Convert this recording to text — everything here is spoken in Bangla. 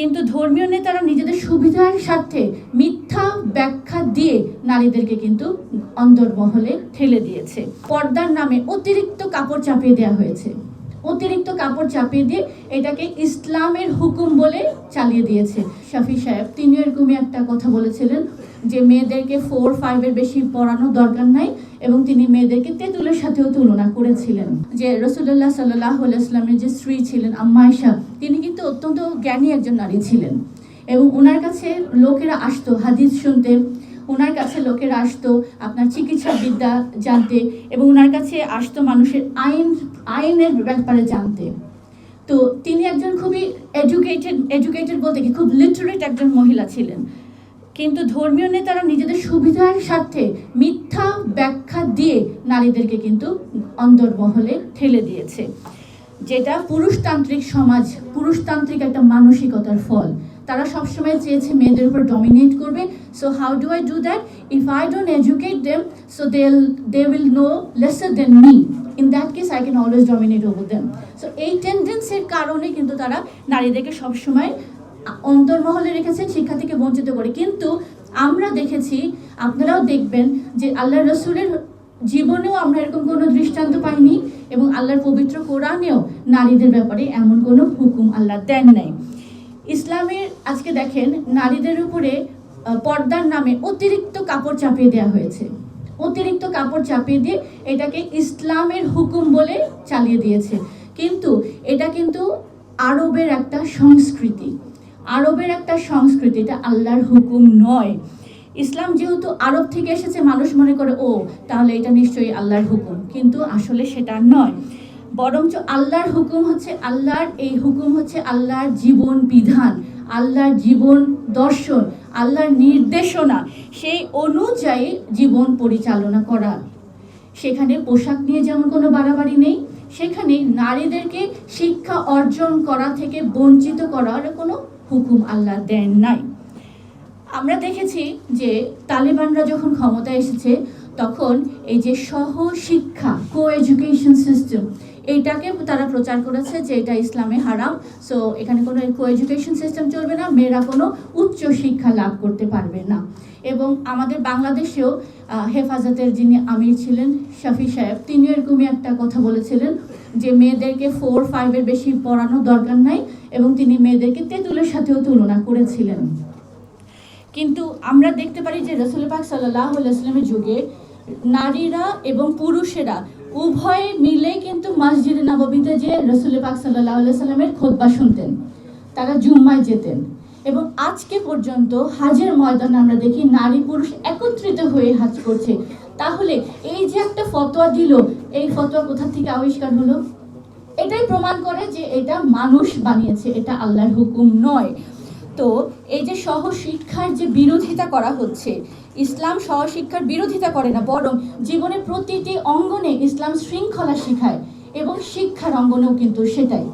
কিন্তু ধর্মীয় নেতারা নিজেদের সুবিধার স্বার্থে মিথ্যা ব্যাখ্যা দিয়ে নারীদেরকে কিন্তু অন্দরমহলে ঠেলে দিয়েছে। পর্দার নামে অতিরিক্ত কাপড় চাপিয়ে দেওয়া হয়েছে। অতিরিক্ত কাপড় চাপিয়ে দিয়ে এটাকে ইসলামের হুকুম বলে চালিয়ে দিয়েছে। শাফি সাহেব তিনি এরকমই একটা কথা বলেছিলেন যে, মেয়েদেরকে ফোর ফাইভের বেশি পড়ানোর দরকার নাই। এবং তিনি মেয়েদেরকে তেঁতুলের সাথেও তুলনা করেছিলেন। যে রসুল্লাহ সাল্লাহ ইসলামের যে স্ত্রী ছিলেন আম্মাইশা তিনি কিন্তু অত্যন্ত জ্ঞানী একজন নারী ছিলেন। এবং ওনার কাছে লোকেরা আসতো, হাদিস শুনতে। ওনার কাছে লোকেরা আসতো, আপনার চিকিৎসা বিদ্যা জানতে এবং ওনার কাছে আসতো মানুষের আইন, আইনের ব্যাপারে জানতে। তো তিনি একজন খুবই এডুকেটেড এডুকেটেড বলতে কি, খুব লিটারেট একজন মহিলা ছিলেন। কিন্তু ধর্মীয় নেতারা নিজেদের সুবিধার স্বার্থে মিথ্যা ব্যাখ্যা দিয়ে নারীদেরকে কিন্তু অন্দরমহলে ঠেলে দিয়েছে। যেটা পুরুষতান্ত্রিক সমাজ, পুরুষতান্ত্রিক একটা মানসিকতার ফল। তারা সবসময় চেয়েছে মেয়েদের উপর ডমিনেট করবে। So how do I do that if I don't educate them so they they will know lesser than me in that case I can always dominate over them so এই টেন্ডেন্সির কারণে কিন্তু তারা নারীদেরকে সবসময় অন্তর্মহলে রেখেছেন শিক্ষা থেকে বঞ্চিত করে। কিন্তু আমরা দেখেছি, আপনারাও দেখবেন যে আল্লাহ রসুলের জীবনেও আমরা এরকম কোনো দৃষ্টান্ত পাইনি এবং আল্লাহর পবিত্র কোরআনেও নারীদের ব্যাপারে এমন কোনো হুকুম আল্লাহ দেন নাই। ইসলামের আজকে দেখেন, নারীদের উপরে পর্দার নামে অতিরিক্ত কাপড় চাপিয়ে দেওয়া হয়েছে। অতিরিক্ত কাপড় চাপিয়ে দিয়ে এটাকে ইসলামের হুকুম বলে চালিয়ে দিয়েছে। কিন্তু এটা কিন্তু আরবের একটা সংস্কৃতি। আরবের একটা সংস্কৃতি, এটা আল্লাহর হুকুম নয়। ইসলাম যেহেতু আরব থেকে এসেছে, মানুষ মনে করে, ও, তাহলে এটা নিশ্চয়ই আল্লাহর হুকুম। কিন্তু আসলে সেটা নয়। বরঞ্চ আল্লাহর হুকুম হচ্ছে আল্লাহর, এই হুকুম হচ্ছে আল্লাহর জীবন বিধান, আল্লাহর জীবন দর্শন, আল্লাহর নির্দেশনা, সেই অনুযায়ী জীবন পরিচালনা করা। সেখানে পোশাক নিয়ে যেমন কোনো বাড়াবাড়ি নেই, সেখানে নারীদেরকে শিক্ষা অর্জন করা থেকে বঞ্চিত করার কোনো হুকুম আল্লাহ দেন নাই। আমরা দেখেছি যে তালেবানরা যখন ক্ষমতায় এসেছে, তখন এই যে সহশিক্ষা কো এডুকেশন সিস্টেম এইটাকে তারা প্রচার করেছে যে এটা ইসলামে হারাম। সো এখানে কোনো কো এডুকেশন সিস্টেম চলবে না, মেয়েরা কোনো উচ্চ শিক্ষা লাভ করতে পারবে না। এবং আমাদের বাংলাদেশেও হেফাজতের যিনি আমির ছিলেন, শাফি সাহেব তিনি এরকমই একটা কথা বলেছিলেন যে মেয়েদেরকে ফোর ফাইভের বেশি পড়ানোর দরকার নাই এবং তিনি মেয়েদেরকে তেঁতুলের সাথেও তুলনা করেছিলেন। কিন্তু আমরা দেখতে পারি যে রসুল পাক সাল্লাহ ইসলামের যুগে নারীরা এবং পুরুষেরা উভয়ে মিলে কিন্তু মসজিদ নববীতে যে রসুল পাক সাল্লাহ সাল্লামের খোদবা শুনতেন, তারা জুম্মায় যেতেন এবং আজকে পর্যন্ত হাজের ময়দানে আমরা দেখি নারী পুরুষ একত্রিত হয়ে হাজ করছে। তাহলে এই যে একটা ফতোয়া দিল, এই ফতোয়া কোথা থেকে আবিষ্কার হলো? এটাই প্রমাণ করে যে এটা মানুষ বানিয়েছে, এটা আল্লাহর হুকুম নয়। তো এই যে সহশিক্ষার যে বিরোধিতা করা হচ্ছে, ইসলাম সহশিক্ষার বিরোধিতা করে না, বরং জীবনের প্রতিটি অঙ্গনে ইসলাম শৃঙ্খলা শিখায় এবং শিক্ষার অঙ্গনেও কিন্তু সেটাই।